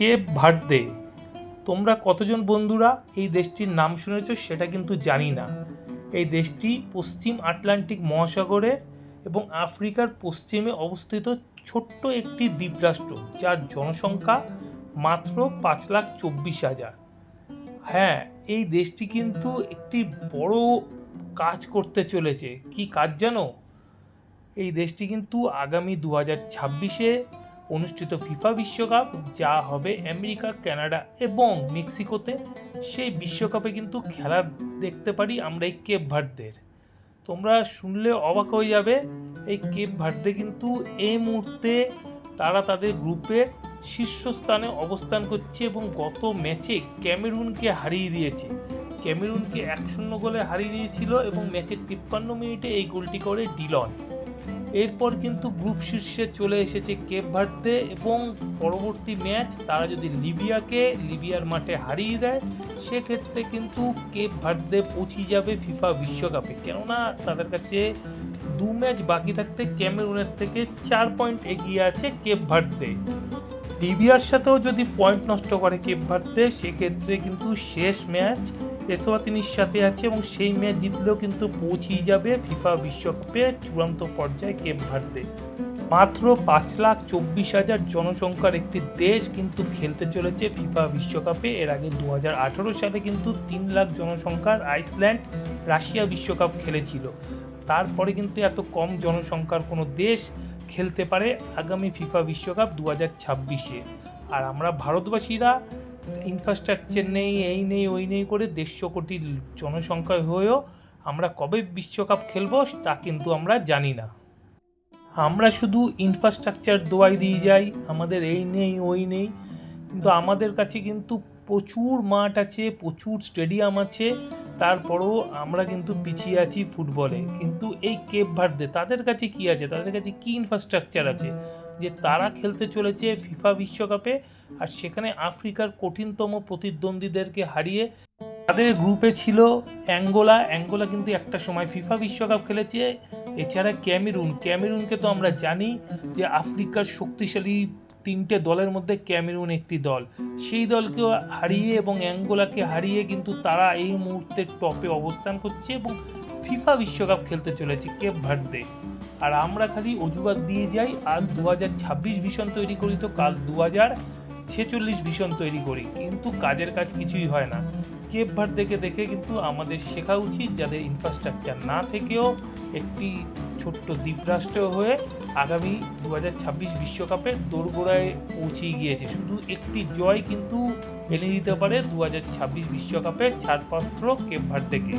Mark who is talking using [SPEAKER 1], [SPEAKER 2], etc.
[SPEAKER 1] Cape Verde তোমরা কতজন বন্ধুরা এই দেশটির নাম শুনেছো সেটা কিন্তু জানি না। এই দেশটি পশ্চিম আটলান্টিক মহাসাগরে এবং আফ্রিকার পশ্চিমে অবস্থিত ছোট্ট একটি দ্বীপরাষ্ট্র, যার জনসংখ্যা মাত্র পাঁচ লাখ চব্বিশ হাজার। হ্যাঁ এই দেশটি কিন্তু একটি বড় কাজ করতে চলেছে। কি কাজ জানো? এই দেশটি কিন্তু আগামী দু হাজার ছাব্বিশে অনুষ্ঠিত ফিফা বিশ্বকাপ, যা হবে আমেরিকা, কানাডা এবং মেক্সিকোতে। সেই বিশ্বকাপে কিন্তু খেলা দেখতে পারি আমরা এই কেপ ভার্দের তোমরা শুনলে অবাক হয়ে যাবে, এই কেপ ভার্দে কিন্তু এই মুহূর্তে তারা তাদের গ্রুপের শীর্ষস্থানে অবস্থান করছে এবং গত ম্যাচে ক্যামেরুনকে হারিয়ে দিয়েছে। ক্যামেরুনকে এক শূন্য গোলে হারিয়ে দিয়েছিল এবং ম্যাচের তিপ্পান্ন মিনিটে এই গোলটি করে ডিলন। এরপর কিন্তু গ্রুপ শীর্ষে চলে এসেছে কেপ ভার্দে এবং পরবর্তী ম্যাচ তারা যদি লিবিয়াকে, লিবিয়ার মাঠে হারিয়ে দেয়, সেক্ষেত্রে কিন্তু কেপ ভার্দে পৌঁছে যাবে ফিফা বিশ্বকাপে। কেননা তাদের কাছে দু ম্যাচ বাকি থাকতে ক্যামেরুনের থেকে চার পয়েন্ট এগিয়ে আছে কেপ ভার্দে লিবিয়ার সাথেও যদি পয়েন্ট নষ্ট করে কেপ সেক্ষেত্রে কিন্তু শেষ ম্যাচ এসওয়াতিনির সাথে আছে এবং সেই ম্যাচ জিতলেও কিন্তু পৌঁছেই যাবে ফিফা বিশ্বকাপে চূড়ান্ত পর্যায়ে কেপ মাত্র পাঁচ লাখ চব্বিশ হাজার জনসংখ্যার একটি দেশ কিন্তু খেলতে চলেছে ফিফা বিশ্বকাপে। এর আগে দু হাজার আঠেরো সালে কিন্তু তিন লাখ জনসংখ্যার আইসল্যান্ড রাশিয়া বিশ্বকাপ খেলেছিল। তারপরে কিন্তু এত কম জনসংখ্যার কোনো দেশ খেলতে পারে আগামী ফিফা বিশ্বকাপ দু হাজার ছাব্বিশে। আর আমরা ভারতবাসীরা ইনফ্রাস্ট্রাকচার নেই, এই নেই, ওই নেই করে দেড়শো কোটি জনসংখ্যা হয়েও আমরা কবে বিশ্বকাপ খেলব তা কিন্তু আমরা জানি না। আমরা শুধু ইনফ্রাস্ট্রাকচার দোয়াই দিয়ে যাই, আমাদের এই নেই, ওই নেই। কিন্তু আমাদের কাছে কিন্তু প্রচুর মাঠ আছে, প্রচুর স্টেডিয়াম আছে তারপরেও আমরা কিন্তু পিছিয়ে আছি ফুটবলে। কিন্তু এই কেপ ভার্দে তাদের কাছে কি আছে? তাদের কাছে কি ইনফ্রাস্ট্রাকচার আছে? যে তারা খেলতে চলেছে ফিফা বিশ্বকাপে আর সেখানে আফ্রিকার কঠিনতম প্রতিদ্বন্দ্বীদেরকে হারিয়ে তাদের গ্রুপে ছিল অ্যাঙ্গোলা। অ্যাঙ্গোলা কিন্তু একটা সময় ফিফা বিশ্বকাপ খেলেছে। এছাড়া ক্যামেরুন। ক্যামেরুনকে তো আমরা জানি যে আফ্রিকার শক্তিশালী তিনটে দলের মধ্যে ক্যামেরুন একটি দল। সেই দলকেও হারিয়ে এবং অ্যাঙ্গোলাকে হারিয়ে কিন্তু তারা এই মুহূর্তে টপে অবস্থান করছে এবং ফিফা বিশ্বকাপ খেলতে চলেছে কেপ ভার্দে। আর আমরা খালি অজুহাত দিয়ে যাই, আজ দু হাজার ছাব্বিশ ভীষণ তৈরি করি তো কাল দু হাজার ছেচল্লিশ ভীষণ তৈরি করি। কিন্তু কাজের কাজ কিছুই হয় না। কেপ ভার্দেকে দেখে কিন্তু আমাদের শেখা উচিত যাদের ইনফ্রাস্ট্রাকচার না থেকেও একটি ছোট্ট দ্বীপরাষ্ট্র হয়ে আগামী দু হাজার ছাব্বিশ বিশ্বকাপে দোরগোড়ায় পৌঁছিয়ে গিয়েছে। শুধু একটি জয় কিন্তু এনে দিতে পারে দু হাজার ছাব্বিশ বিশ্বকাপের ছাড়পত্র কেপ ভার্দেকে